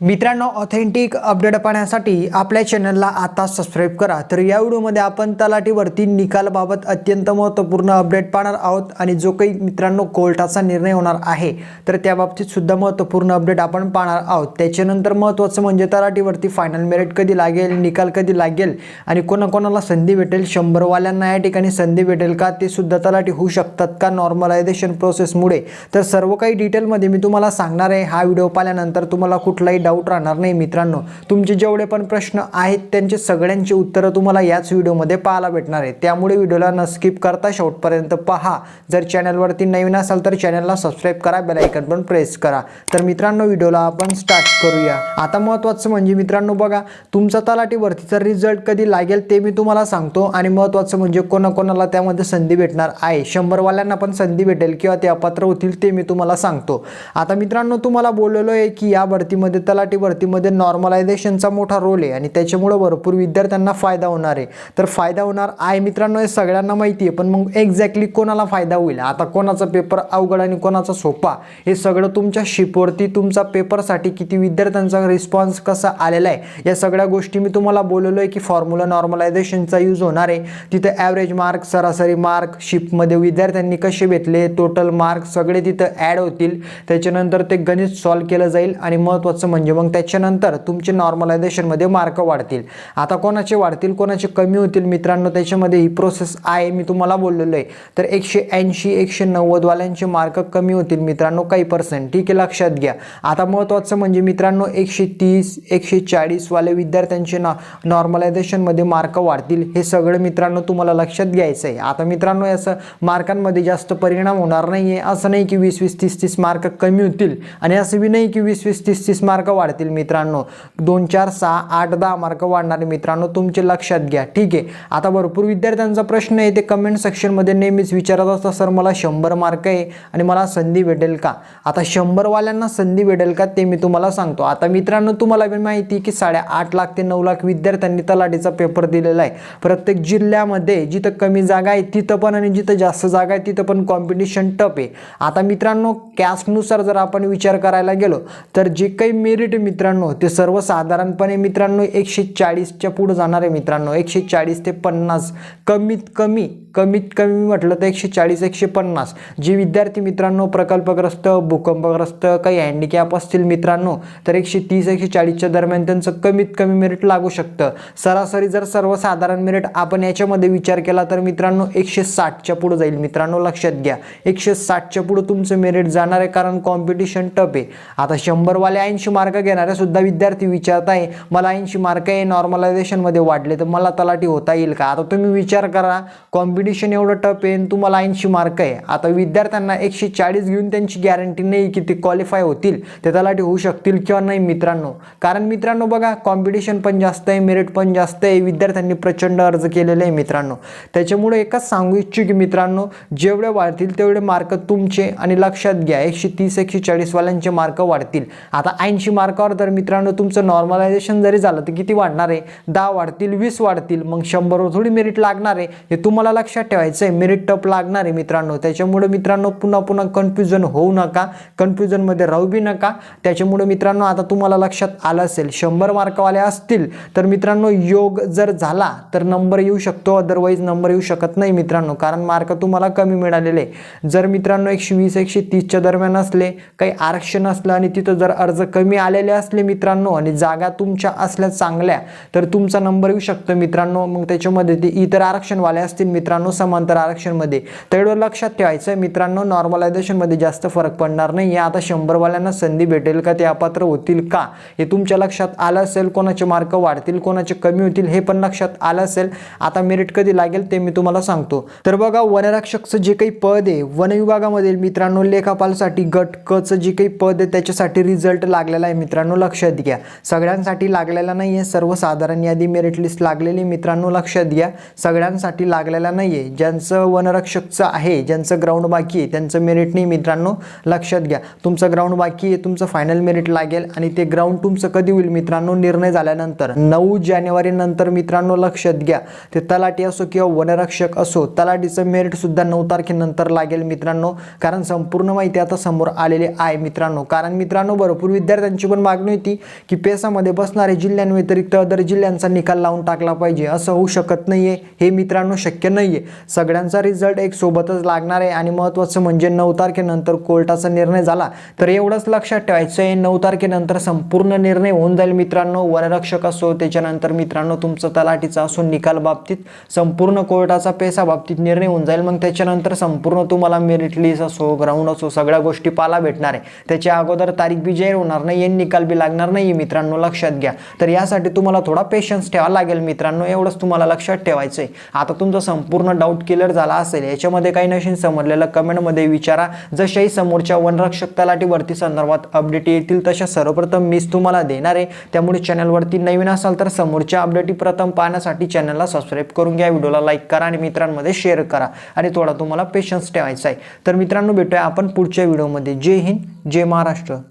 मित्रांनो authentic update पाहण्यासाठी आपल्या चॅनलला आता सबस्क्राईब करा. तर या व्हिडिओमध्ये आपण तलाठीवरती निकालाबाबत अत्यंत महत्त्वपूर्ण अपडेट पाहणार आहोत आणि जो काही मित्रांनो कोर्टाचा निर्णय होणार आहे तर त्या बाबतीत सुद्धा महत्त्वपूर्ण अपडेट आपण पाहणार आहोत. त्याच्यानंतर महत्त्वाचं म्हणजे तलाठीवरती फायनल मेरिट कधी लागेल निकाल कधी लागेल आणि कोणाकोणाला संधी भेटेल शंभरवाल्यांना या ठिकाणी संधी भेटेल का ते सुद्धा तलाठी होऊ शकतात का नॉर्मलायझेशन प्रोसेसमुळे तर सर्व काही डिटेलमध्ये मी तुम्हाला सांगणार आहे. हा व्हिडिओ पाहिल्यानंतर तुम्हाला कुठलाही डाऊट राहणार नाही मित्रांनो. तुमचे जेवढे पण प्रश्न आहेत त्यांचे सगळ्यांची उत्तरं तुम्हाला याच व्हिडिओमध्ये पाहायला भेटणार आहे. त्यामुळे व्हिडिओला न स्किप करता शेवटपर्यंत पहा. जर चॅनलवरती नवीन असाल तर चॅनलला सबस्क्राईब करा बेलायकन पण प्रेस करा. तर मित्रांनो व्हिडिओला आपण स्टार्ट करूया. आता महत्त्वाचं म्हणजे मित्रांनो बघा तुमचा तलाठी भरतीचा रिझल्ट कधी लागेल ते मी तुम्हाला सांगतो आणि महत्त्वाचं म्हणजे कोणाकोणाला त्यामध्ये संधी भेटणार आहे. शंभरवाल्यांना पण संधी भेटेल किंवा ते अपात्र होतील ते मी तुम्हाला सांगतो. आता मित्रांनो तुम्हाला बोललेलो आहे की या भरतीमध्ये तला तलाठी भरतीमध्ये नॉर्मलायझेशनचा मोठा रोल आहे. आणि त्याच्यामुळं भरपूर विद्यार्थ्यांना फायदा होणार आहे. तर फायदा होणार आहे मित्रांनो हे सगळ्यांना माहिती आहे. पण मग एक्झॅक्टली कोणाला फायदा होईल? आता कोणाचा पेपर अवघड आणि कोणाचा सोपा? हे सगळं तुमच्या शिपवरती तुमचा पेपरसाठी किती विद्यार्थ्यांचा रिस्पॉन्स कसा आलेला आहे? या सगळ्या गोष्टी मी तुम्हाला बोललो आहे की फॉर्म्युला नॉर्मलायझेशनचा यूज होणार आहे. तिथं ॲव्हरेज मार्क सरासरी मार्क शिपमध्ये विद्यार्थ्यांनी कसे भेटले टोटल मार्क सगळे तिथं ॲड होतील. त्याच्यानंतर ते गणित सॉल्व केलं जाईल आणि महत्त्वाचं म्हणजे म्हणजे मग त्याच्यानंतर तुमचे नॉर्मलायझेशनमध्ये मार्क वाढतील. आता कोणाचे वाढतील कोणाचे कमी होतील? मित्रांनो त्याच्यामध्ये ही प्रोसेस आहे. मी तुम्हाला बोललेलो आहे. तर एकशे ऐंशी एकशे नव्वदवाल्यांचे मार्क कमी होतील मित्रांनो काही पर्सेंट ठीक आहे लक्षात घ्या. आता महत्त्वाचं म्हणजे मित्रांनो एकशे तीस एकशे चाळीसवाले विद्यार्थ्यांचे ना नॉर्मलायझेशनमध्ये मार्क वाढतील. हे सगळं मित्रांनो तुम्हाला लक्षात घ्यायचं आहे. आता मित्रांनो याचं मार्कांमध्ये जास्त परिणाम होणार नाही आहे असं नाही की वीस वीस तीस तीस मार्क कमी होतील. आणि असं बी नाही की वीस वीस तीस तीस मार्क वाढतील मित्रांनो. दोन चार सहा आठ दहा मार्क वाढणारे मित्रांनो तुमचे लक्षात घ्या. ठीक आहे? आता भरपूर विद्यार्थ्यांचा प्रश्न आहे. ते कमेंट सेक्शनमध्ये नेहमीच विचारत असतात सर मला शंभर मार्क आहे आणि मला संधी भेटेल का? आता शंभरवाल्यांना संधी भेटेल का ते मी तुम्हाला सांगतो. आता मित्रांनो तुम्हाला पण माहिती आहे की साडेआठ लाख ते नऊ लाख विद्यार्थ्यांनी तलाठीचा पेपर दिलेला आहे. प्रत्येक जिल्ह्यामध्ये जिथं कमी जागा आहे तिथं पण आणि जिथं जास्त जागा आहे तिथं पण कॉम्पिटिशन टप आहे. आता मित्रांनो कॅस्टनुसार जर आपण विचार करायला गेलो तर जे काही मेरिट मित्रांनो ते सर्वसाधारणपणे मित्रांनो एकशे चाळीसच्या पुढं जाणार आहे मित्रांनो एकशे चाळीस ते पन्नास कमीत कमी कमीत कमी म्हटलं तर एकशे चाळीस एकशे पन्नास. जे विद्यार्थी मित्रांनो प्रकल्पग्रस्त भूकंपग्रस्त काही हँडिकॅप असतील मित्रांनो तर एकशे तीस एकशे चाळीसच्या दरम्यान त्यांचं कमीत कमी मेरिट लागू शकतं. सरासरी जर सर्वसाधारण मेरिट आपण याच्यामध्ये विचार केला तर मित्रांनो एकशे साठच्या पुढं जाईल. मित्रांनो लक्षात घ्या. एकशे साठच्या पुढं तुमचं मेरिट जाणार आहे कारण कॉम्पिटिशन टप आहे. आता शंभरवाले ऐंशी मार्क घेणारे सुद्धा विद्यार्थी विचारत आहे मला ऐंशी मार्क आहे नॉर्मलायझेशनमध्ये वाढले तर मला तलाठी होता येईल का? आता तुम्ही विचार करा कॉम्पिटिशन एवढं टफ आहे आणि तुम्हाला ऐंशी मार्क आहे. आता विद्यार्थ्यांना एकशे चाळीस घेऊन त्यांची गॅरंटी नाही की ते क्वालिफाय होतील ते तलाठी होऊ शकतील किंवा नाही मित्रांनो. कारण मित्रांनो बघा कॉम्पिटिशन पण जास्त आहे मेरिट पण जास्त आहे विद्यार्थ्यांनी प्रचंड अर्ज केलेले आहे मित्रांनो. त्याच्यामुळे एकच सांगू इच्छितो की मित्रांनो जेवढे वाढतील तेवढे मार्क तुमचे आणि लक्षात घ्या एकशे तीस एकशे चाळीसवाल्यांचे मार्क वाढतील. आता ऐंशी मार्कावर तर मित्रांनो तुमचं नॉर्मलायझेशन जरी झालं तर किती वाढणार आहे? दहा वाढतील वीस वाढतील मग शंभरवर थोडी मेरिट लागणार आहे. हे तुम्हाला लक्षात ठेवायचं आहे. मेरिट टप लागणार आहे मित्रांनो. त्याच्यामुळे मित्रांनो पुन्हा पुन्हा कन्फ्युजन होऊ नका. कन्फ्युजनमध्ये राहू बी नका. त्याच्यामुळे मित्रांनो आता तुम्हाला लक्षात आलं असेल शंभर मार्कवाले असतील तर मित्रांनो योग जर झाला तर नंबर येऊ शकतो. अदरवाईज नंबर येऊ शकत नाही मित्रांनो. कारण मार्क तुम्हाला कमी मिळालेले जर मित्रांनो एकशे वीस एकशे तीसच्या दरम्यान असले काही आरक्षण असलं आणि तिथं जर अर्ज कमी आलेले असले मित्रांनो आणि जागा तुमच्या असल्या चांगल्या तर तुमचा नंबर येऊ शकतो मित्रांनो. मग त्याच्यामध्ये ते इतर आरक्षणवाले असतील मित्रांनो समांतर आरक्षणमध्ये. तेवढं लक्षात ठेवायचं मित्रांनो नॉर्मलायझेशनमध्ये जास्त फरक पडणार नाही. या आता शंभरवाल्यांना संधी भेटेल का ते अपात्र होतील का हे तुमच्या लक्षात आलं असेल. कोणाचे मार्क वाढतील कोणाचे कमी होतील हे पण लक्षात आलं असेल. आता मेरिट कधी लागेल ते मी तुम्हाला सांगतो. तर बघा वनरक्षकचं जे काही पद आहे वन विभागामधील मित्रांनो लेखापालसाठी गट कचं जे काही पद आहे त्याच्यासाठी रिझल्ट लागलेला आहे. मित्रांनो लक्षात घ्या सगळ्यांसाठी लागलेला नाही आहे सर्वसाधारण यादी मेरिट लिस्ट लागलेली मित्रांनो लक्षात घ्या सगळ्यांसाठी लागलेला नाही आहे ज्यांचं वनरक्षकचं आहे ज्यांचं ग्राउंड बाकी आहे त्यांचं मेरिट नाही मित्रांनो लक्षात घ्या तुमचं ग्राउंड बाकी आहे तुमचं फायनल मेरिट लागेल आणि ते ग्राउंड तुमचं कधी होईल मित्रांनो निर्णय झाल्यानंतर. नऊ जानेवारी नंतर मित्रांनो लक्षात घ्या ते तलाठी असो किंवा वनरक्षक असो तलाठीचं मेरिट सुद्धा नऊ तारखेनंतर लागेल मित्रांनो. कारण संपूर्ण माहिती आता समोर आलेली आहे मित्रांनो. कारण मित्रांनो भरपूर विद्यार्थ्यांची पण मागणी होती की पेसामध्ये बसणारे जिल्ह्यांव्यतिरिक्त अदर जिल्ह्यांचा निकाल लावून टाकला पाहिजे. असं होऊ शकत नाहीये हे मित्रांनो शक्य नाहीये. सगळ्यांचा रिझल्ट एक सोबतच लागणार आहे आणि महत्त्वाचं म्हणजे नऊ तारखेनंतर कोर्टाचा निर्णय झाला. तर एवढंच लक्षात ठेवायचं आहे नऊ तारखेनंतर संपूर्ण निर्णय होऊन जाईल मित्रांनो. वनरक्षक असो त्याच्यानंतर मित्रांनो तुमचं तलाठीचा असो निकाल बाबतीत संपूर्ण कोर्टाचा पेसा बाबतीत निर्णय होऊन जाईल. मग त्याच्यानंतर संपूर्ण तुम्हाला मेरिट लिस्ट असो ग्राउंड असो सगळ्या गोष्टी पाला भेटणार आहे. त्याच्या अगोदर तारीख बी जाहीर होणार नाही मेन निकाल बी लागणार नाही मित्रांनो लक्षात घ्या. तर यासाठी तुम्हाला थोडा पेशन्स ठेवावा लागेल मित्रांनो एवढंच तुम्हाला लक्षात ठेवायचं आहे आता तुमचा संपूर्ण डाऊट क्लिअर झाला असेल याच्यामध्ये काही नशीन समजलेलं कमेंटमध्ये विचारा. जशाही समोरच्या वनरक्षक तलाटीवरती संदर्भात अपडेट येतील तशा सर्वप्रथम मीच तुम्हाला देणार आहे. त्यामुळे चॅनलवरती नवीन असाल तर समोरच्या अपडेटी प्रथम पाहण्यासाठी चॅनलला सबस्क्राईब करून घ्या. व्हिडिओला लाईक करा आणि मित्रांमध्ये शेअर करा. आणि थोडा तुम्हाला पेशन्स ठेवायचा आहे तर मित्रांनो भेटूया आपण पुढच्या व्हिडिओमध्ये जय हिंद जय महाराष्ट्र.